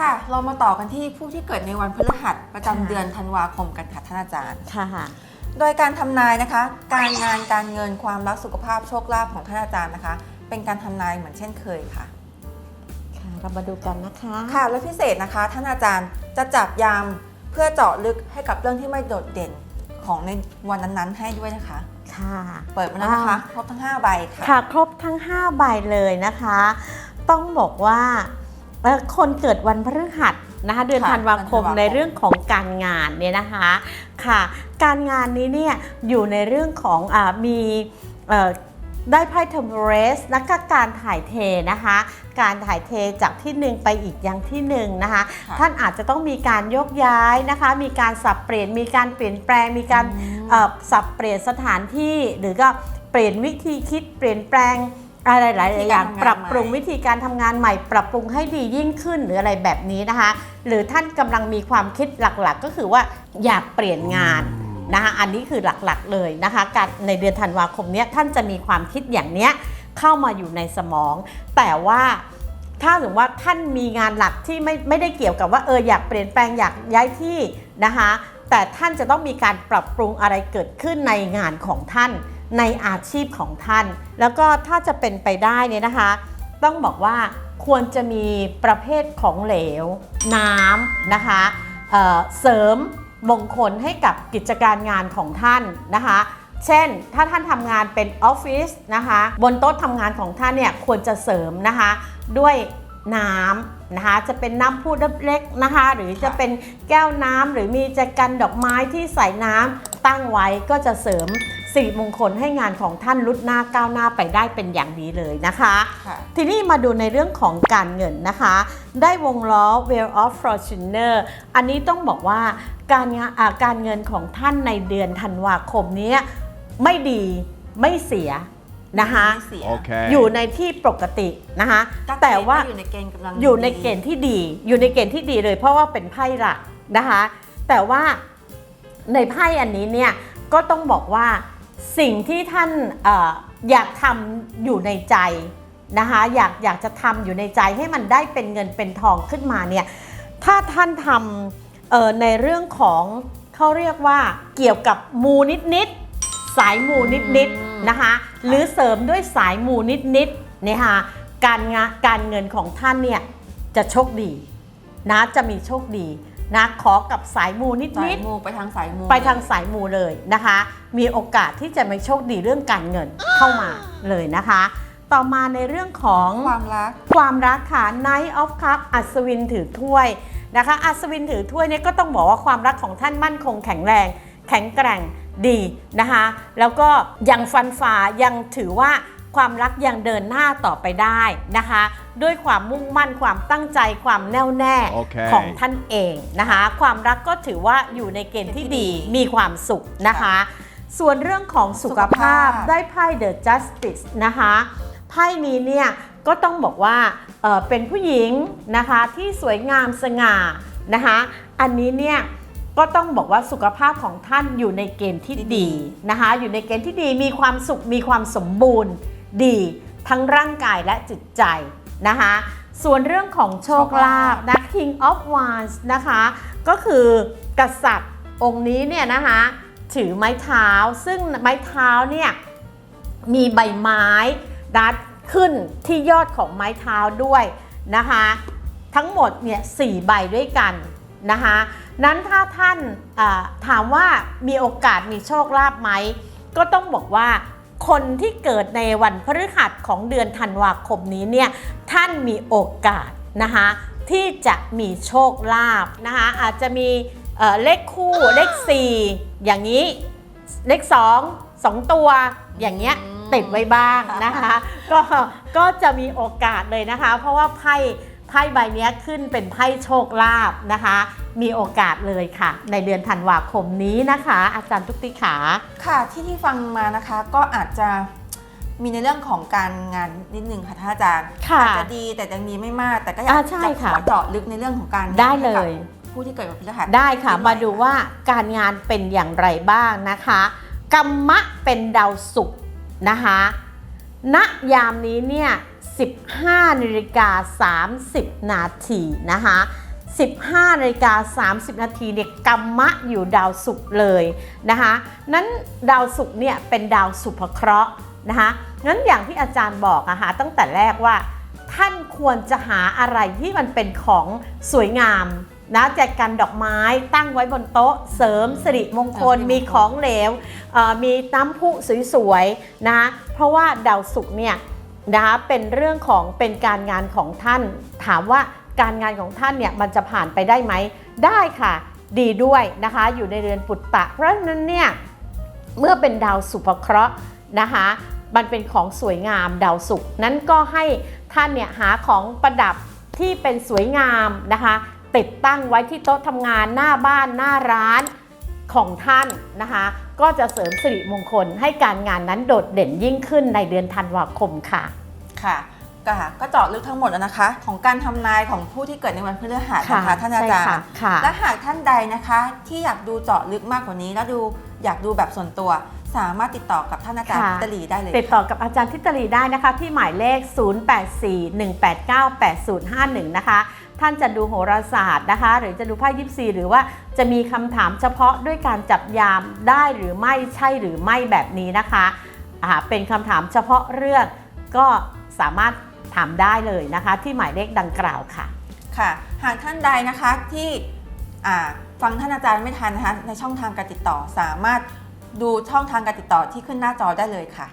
ค่ะ เรามาต่อกันที่ผู้ที่เกิดในวันพฤหัสประจำค่ะเดือนธันวาคมกันค่ะท่านอาจารย์ ค่ะ โดยการทำนายนะคะ การงานการเงินความรักสุขภาพโชคลาภของท่านอาจารย์นะคะ เป็นการทำนายเหมือนเช่นเคยค่ะ ค่ะ เรามาดูกันนะคะ ค่ะและพิเศษนะคะ ท่านอาจารย์จะจับยามเพื่อเจาะลึกให้กับเรื่องที่ไม่โดดเด่นของในวันนั้นๆ ให้ด้วยนะคะ ค่ะ เปิดมาแล้วนะคะอ่าครบทั้ง5ใบค่ะ ค่ะ ครบทั้ง 5 ใบเลยนะคะ ต้องบอกว่าเอ่อ คนเกิดวันพฤหัสนะคะเดือนค่ะธันวาคมเดือนธันวาคมในเรื่องของการงานเนี่ยนะคะค่ะ การงานนี้เนี่ยอยู่ในเรื่องของอามีเอ่อได้ไพ่เทมเรสและก็การถ่ายเทนะคะ การถ่ายเทจากที่หนึ่งไปอีกยังที่หนึ่งนะคะค่ะท่านอาจจะต้องมีการยกย้ายนะคะ มีการสับเปลี่ยน มีการเปลี่ยนแปลง มีการอืมเอ่อสับเปลี่ยนสถานที่ หรือก็เปลี่ยนวิธีคิด เปลี่ยนแปลง อะไรหลายๆอย่างวิธีการทำงานปรับปรุงใหม่วิธีการทำงานใหม่ ปรับปรุงให้ดียิ่งขึ้นหรืออะไรแบบนี้นะคะ หรือท่านกำลังมีความคิดหลักๆ ก็คือว่าอยากเปลี่ยนงานนะคะอันนี้คือหลักๆเลยนะคะการในเดือนธันวาคมเนี้ยท่านจะมีความคิดอย่างเนี้ยเข้ามาอยู่ในสมอง แต่ว่าถ้าสมมติว่าท่านมีงานหลักที่ไม่ไม่ได้เกี่ยวกับว่าเอออยากเปลี่ยนแปลงอยากย้ายที่นะคะแต่ท่านจะต้องมีการปรับปรุงอะไรเกิดขึ้นในงานของท่าน ในอาชีพของท่าน แล้วก็ถ้าจะเป็นไปได้เนี่ยนะคะ ต้องบอกว่าควรจะมีประเภทของเหลว น้ำนะคะเเสริมมงคลให้กับกิจการงานของท่านนะคะ เช่น ถ้าท่านทำงานเป็นออฟฟิศนะคะ บนโต๊ะทำงานของท่านเนี่ยควรจะเสริมนะคะ ด้วยน้ำนะคะ จะเป็นน้ำพูดเล็กๆนะคะ หรือจะเป็นแก้วน้ำหรือมีแจกันดอกไม้ที่ใส่น้ำ ตั้งไว้ก็จะเสริมสิริมงคลให้งานของท่านลุดหน้าก้าวหน้าไปได้เป็นอย่างดีเลยนะคะค่ะทีนี้มาดูในเรื่องของการเงินนะคะ ได้วงล้อ Wheel of Fortuner อันนี้ต้องบอกว่าการงานอ่าการเงินของท่านในเดือนธันวาคมเนี้ยไม่ดีไม่เสียนะคะไม่เสีย Okay. อยู่ในที่ปกตินะคะก็แต่ว่าอยู่ในเกณฑ์กำลังอยู่ในเกณฑ์ที่ดี อยู่ในเกณฑ์ที่ดีเลยเพราะว่าเป็นไพ่หลักนะคะ แต่ว่า ในไพ่อันนี้เนี่ยก็ต้องบอกว่าสิ่งที่ท่านเอออยากทำอยู่ในใจนะคะอยากอยากจะทำอยู่ในใจให้มันได้เป็นเงินเป็นทองขึ้นมาเนี่ยถ้าท่านทำเอ่อในเรื่องของเขาเรียกว่าเกี่ยวกับมูนิดๆสายมูนิดๆนะคะหรือเสริมด้วยสายมูนิดๆเนี่ยค่ะการงานการเงินของท่านเนี่ยจะโชคดีนะจะมีโชคดี นะขอกับสายมูนิสายดๆมูไปทางสายมูไปทางสายมูเลยนะคะ มีโอกาสที่จะไม่โชคดีเรื่องการเงินเข้ามาเลยนะคะ ต่อมาในเรื่องของความรักความรักค่ะ Knight of Cup อัศวินถือถ้วยนะคะอัศวินถือถ้วยเนี่ยก็ต้องบอกว่าความรักของท่านมั่นคงแข็งแรง แข็งแกร่งดีนะคะ แล้วก็ยังฟันฝ่ายังถือว่า ความรักยังเดินหน้าต่อไปได้นะคะ ด้วยความมุ่งมั่นความตั้งใจความแน่วแน่โอเค ของท่านเองนะคะ ความรักก็ถือว่าอยู่ในเกณฑ์ที่ดีมีความสุขนะคะ ส่วนเรื่องของสุขภาพสุขภาพได้ไพ่ The Justice นะคะไพ่นี้เนี่ยก็ต้องบอกว่าเอ่อเป็นผู้หญิงนะคะที่สวยงามสง่านะคะอันนี้เนี่ยก็ต้องบอกว่าสุขภาพของท่านอยู่ในเกณฑ์ที่ดีนะคะอยู่ในเกณฑ์ที่ดีมีความสุขมีความสมบูรณ์ ดีทั้งร่างกายและจิตใจนะคะส่วนเรื่องของโชคลาภนะ King of Wands นะคะ ก็คือกษัตริย์องค์นี้เนี่ยนะคะถือไม้เท้า ซึ่งไม้เท้าเนี่ยมีใบไม้ดัดขึ้นที่ยอดของไม้เท้าด้วยนะคะ ทั้งหมดเนี่ยสี่ใบด้วยกันนะคะ นั้นถ้าท่านอ่าถามว่ามีโอกาสมีโชคลาภไหม ก็ต้องบอกว่า คนที่เกิดในวันพฤหัสของเดือนธันวาคมนี้เนี่ยท่านมีโอกาสนะคะที่จะมีโชคลาภนะคะอาจจะมีเอ่อเลขคู่เลข4อย่างนี้เลข2 2 ตัวอย่างเงี้ยอืมติดไว้บ้างนะคะ ก็ก็จะมีโอกาสเลยนะคะ เพราะว่าไพ่ ไพ่ใบเนี้ยขึ้นเป็นไพ่โชคลาภนะคะ มีโอกาสเลยค่ะ ในเดือนธันวาคมนี้นะคะ อาจารย์ทุกติขาค่ะที่ที่ฟังมานะคะก็อาจจะมีในเรื่องของการงานนิดนึงค่ะท่านอาจารย์ค่ะอาจจะดีแต่ยังดีไม่มาก แต่ก็อยากอ่าใช่จะขค่ะอเจาะลึกในเรื่องของการได้เลยให้กับผู้ที่เกิดวันพฤหัสได้ค่ะนิหน่มาอยดูว่าการงานเป็นอย่างไรบ้างนะคะกรรมะเป็นดาวศุกร์นะคะณยามนี้เนี่ย 15นาฬิกา30 นาทีนะคะ 15นาฬิกา30 นาทีเนี่ยกรรมะอยู่ดาวศุกร์เลยนะคะนั้นดาวศุกร์เนี่ยเป็นดาวสุภเคราะห์นะคะงั้นอย่างที่อาจารย์บอกอะค่ะตั้งแต่แรกว่า ท่านควรจะหาอะไรที่มันเป็นของสวยงามนะแจกันดอกไม้ตั้งไว้บนโต๊ะเสริมสิริมงคลเสริมสิริมงคลมีของเหลวเอ่อมีน้ำพุสวยๆนะเพราะว่าดาวศุกร์เนี่ย นะคะเป็นเรื่องของเป็นการงานของท่าน ถามว่าการงานของท่านเนี่ยมันจะผ่านไปได้ไหม ได้ค่ะ ดีด้วยนะคะ อยู่ในเรือนปุตตะ เพราะฉะนั้นเนี่ยเมื่อเป็นดาวสุภเคราะห์นะคะมันเป็นของสวยงามดาวศุกร์นั้นก็ให้ท่านเนี่ยหาของประดับที่เป็นสวยงามนะคะติดตั้งไว้ที่โต๊ะทำงานหน้าบ้านหน้าร้านของท่านนะคะ ก็จะเสริมสิริมงคลให้การงานนั้นโดดเด่นยิ่งขึ้นในเดือนธันวาคมค่ะ ค่ะก็ค่ะก็เจาะลึกทั้งหมดแล้วนะคะ ของการทำนายของผู้ที่เกิดในวันพฤหัสนะคะท่านอาจารใช่ย์ค่ะและหากท่านใดนะคะ ที่อยากดูเจาะลึกมากกว่านี้แล้วดูอยากดูแบบส่วนตัว สามารถติดต่อกับท่านอาจารย์ค่ะพิตลีได้เลย ติดต่อกับอาจารย์ทิตลีได้นะคะ ที่หมายเลข 0841898051 นะคะท่านจะดูโหราศาสตร์นะคะ หรือจะดูไพ่ยิปซีหรือว่าจะมีคำถามเฉพาะด้วยการจับยามได้หรือไม่ใช่หรือไม่แบบนี้นะคะอ่าเป็นคำถามเฉพาะเรื่องก็ สามารถถามได้เลยนะคะ ที่หมายเลขดังกล่าวค่ะ ค่ะ หากท่านใดนะคะที่ฟังท่านอาจารย์ไม่ทันนะคะในช่องทางการติดต่อสามารถดูช่องทางการติดต่อที่ขึ้นหน้าจอได้เลยค่ะ